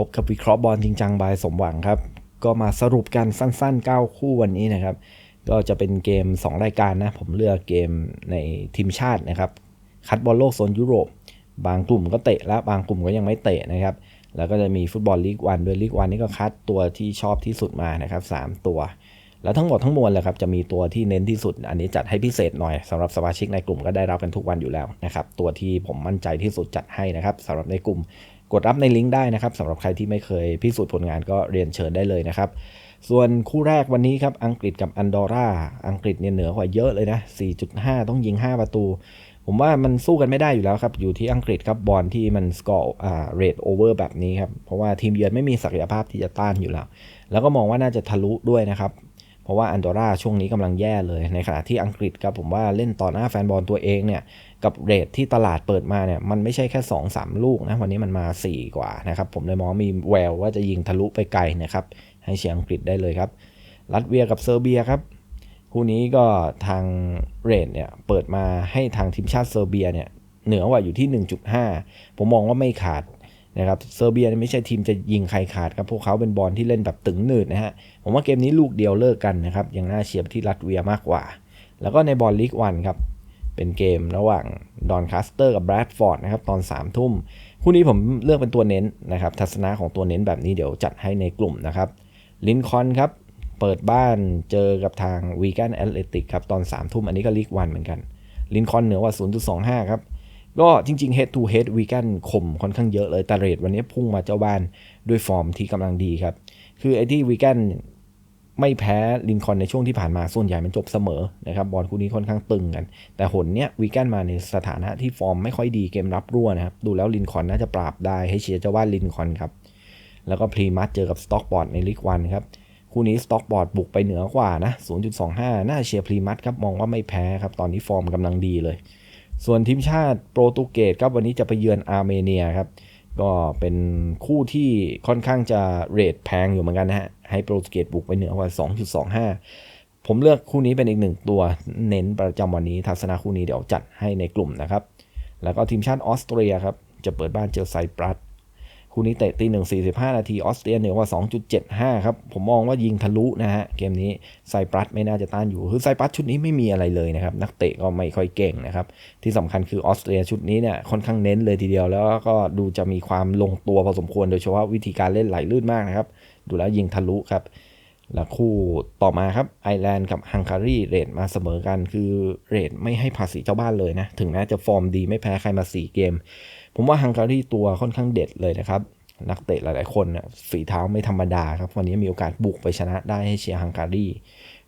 พบกับวิเคราะห์บอลจริงจังบายสมหวังครับ ก็มาสรุปกันสั้นๆ 9 คู่วันนี้นะครับ ก็จะเป็นเกม 2 รายการนะ ผมเลือกเกมในทีมชาตินะครับ คัดบอลโลกโซนยุโรป บางกลุ่มก็เตะแล้วบางกลุ่มก็ยังไม่เตะนะครับ แล้วก็จะมีฟุตบอลลีกวันด้วยลีกวันนี่ก็คัดตัวที่ชอบที่สุดมานะครับ 3 ตัว แล้วทั้งหมดทั้งมวลแหละครับจะมีตัวที่เน้นที่สุด อันนี้จัดให้พิเศษหน่อยสำหรับสมาชิกในกลุ่มก็ได้รับกันทุกวันอยู่แล้วนะครับ ตัวที่ผมมั่นใจที่สุดจัดให้นะครับสำหรับในกลุ่ม กดรับในลิงก์ได้นะครับสำหรับใครที่ไม่เคยพิสูจน์ผลงานก็เรียนเชิญได้เลยนะครับ ส่วนคู่แรกวันนี้ครับอังกฤษกับอันดอร่าอังกฤษเนี่ยเหนือกว่าเยอะเลยนะ 4.5 ต้องยิง 5 ประตู ผมว่ามันสู้กันไม่ได้อยู่แล้วครับ อยู่ที่อังกฤษครับบอลที่มันสกอร์อ่าเรทโอเวอร์แบบนี้ครับ เพราะว่าทีมเยือนไม่มีศักยภาพที่จะต้านอยู่แล้ว แล้วก็มองว่าน่าจะทะลุด้วยนะครับ ราะว่าอันดอร่าช่วงนี้กำลังแย่เลยในขณะที่อังกฤษครับผมว่าเล่นต่อหน้าแฟนบอลตัวเองเนี่ยกับเรทที่ตลาดเปิดมาเนี่ยมันไม่ใช่แค่ 2 3 ลูกนะวันนี้มันมา 4 กว่านะครับผมเลยมองมีแววว่าจะยิงทะลุไปไกลนะครับให้เชียร์อังกฤษได้เลยครับรัสเวียกับเซอร์เบียครับคู่นี้ก็ทางเรทเนี่ยเปิดมาให้ทางทีมชาติเซอร์เบียเนี่ยเหนือกว่าอยู่ที่ 1.5 ผมมองว่าไม่ขาด นะครับเซอร์เบียไม่ใช่ทีมจะยิงใครขาดครับ พวกเขาเป็นบอลที่เล่นแบบตึงหนืดนะฮะ ผมว่าเกมนี้ลูกเดียวเลิกกันนะครับ ยังน่าเชียร์ที่รัสเวียมากกว่า แล้วก็ในบอลลีกวันครับ เป็นเกมระหว่างดอนคาสเตอร์กับแบรดฟอร์ดนะครับตอน3ามทุ่ม คู่นี้ผมเลือกเป็นตัวเน้นนะครับทัศนะของตัวเน้นแบบนี้เดี๋ยวจัดให้ในกลุ่มนะครับลินคอนครับเปิดบ้านเจอกับทางวีแกนแอตเลติกครับตอน3ามทุ่มอันนี้ก็ลีกวันเหมือนกันลินคอนเหนือกว่า 0.25 ครับ ก็จริงๆ head to head วีแกนข่มค่อนข้างเยอะเลยแต่เรทวันนี้พุ่งมาเจ้าบ้านด้วยฟอร์มที่กำลังดีครับ คือไอ้ที่วีแกนไม่แพ้ลินคอนในช่วงที่ผ่านมาส่วนใหญ่มันจบเสมอนะครับบอลคู่นี้ค่อนข้างตึงกัน แต่หนเนี้ยวีแกนมาในสถานะที่ฟอร์มไม่ค่อยดีเกมรับรั่วนะครับ ดูแล้วลินคอนน่าจะปราบได้ให้เชียร์เจ้าบ้านลินคอนครับ แล้วก็พรีมัสเจอกับสต็อกบอร์ดในลีกวันครับคู่นี้สต็อกบอร์ดบุกไปเหนือกว่านะ 0.25 น่าเชียร์พรีมัสครับมองว่าไม่แพ้ครับตอนนี้ฟอร์มกำลังดีเลย ส่วนทีมชาติโปรตุเกสครับวันนี้จะไปเยือนอาร์เมเนียครับ ก็เป็นคู่ที่ค่อนข้างจะเรทแพงอยู่เหมือนกันนะฮะ ให้โปรตุเกสบุกไปเหนือกว่า 2.25 ผมเลือกคู่นี้เป็นอีกหนึ่งตัวเน้นประจำวันนี้ทัศนะคู่นี้เดี๋ยวจัดให้ในกลุ่มนะครับ แล้วก็ทีมชาติออสเตรียครับ จะเปิดบ้านเจอไซปรัส คู่นี้เตะตีหนึ่งสี่สิบห้านาทีออสเตรียเหนือกว่าสองจุดเจ็ดห้าครับ ผมมองว่ายิงทะลุนะฮะ เกมนี้ไซปรัสไม่น่าจะต้านอยู่ คือไซปรัสชุดนี้ไม่มีอะไรเลยนะครับ นักเตะก็ไม่ค่อยเก่งนะครับ ที่สำคัญคือออสเตรียชุดนี้เนี่ยค่อนข้างเน้นเลยทีเดียว แล้วก็ดูจะมีความลงตัวพอสมควรโดยเฉพาะวิธีการเล่นไหลลื่นมากนะครับ ดูแล้วยิงทะลุครับ แล้วคู่ต่อมาครับไอร์แลนด์กับฮังการีเรทมาเสมอกันคือเรทไม่ให้ภาษีเจ้าบ้านเลยนะ ถึงแม้จะฟอร์มดีไม่แพ้ใครมา 4 เกม ผมว่าฮังการีตัวค่อนข้างเด็ดเลยนะครับ นักเตะหลายๆคนน่ะฝีเท้าไม่ธรรมดาครับ วันนี้มีโอกาสบุกไปชนะได้ให้เชียร์ฮังการี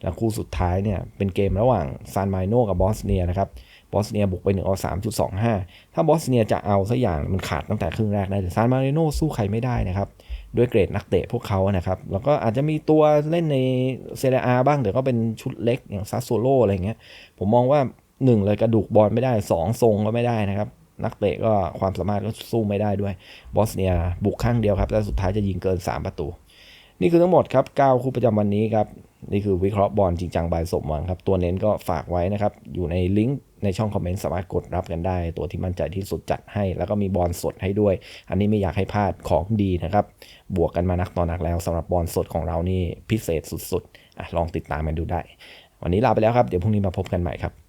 แล้วคู่สุดท้ายเนี่ยเป็นเกมระหว่างซานมาโนกับบอสเนียนะครับบอสเนียบุกไปหนึ่งเอาสามจุดสองห้าถ้าบอสเนียจะเอาสักอย่างมันขาดตั้งแต่ครึ่งแรกได้แต่ซานมาโนสู้ใครไม่ได้นะครับ ด้วยเกรดนักเตะพวกเขานะครับ แล้วก็อาจจะมีตัวเล่นในเซเรียอาบ้างแต่ก็เป็นชุดเล็กอย่างซัสโซโลอะไรเงี้ย ผมมองว่า 1 เลยกระดูกบอลไม่ได้ 2 ทรงก็ไม่ได้นะครับ นักเตะก็ความสามารถก็สู้ไม่ได้ด้วยบอสเนียบุกข้างเดียวครับแล้วสุดท้ายจะยิงเกิน 3 ประตู นี่คือทั้งหมดครับ9คู่ประจำวันนี้ครับ นี่คือวิเคราะห์บอลจริงจังบายสมหวังครับ ตัวเน้นก็ฝากไว้นะครับ อยู่ในลิงก์ ในช่องคอมเมนต์สามารถกดรับกันได้ ตัวที่มั่นใจที่สุดจัดให้ แล้วก็มีบอลสดให้ด้วย อันนี้ไม่อยากให้พลาดของดีนะครับ บวกกันมานักต่อนักแล้วสำหรับบอลสดของเรานี่พิเศษสุดๆอลองติดตามกันดูได้ วันนี้ลาไปแล้วครับ เดี๋ยวพรุ่งนี้มาพบกันใหม่ครับ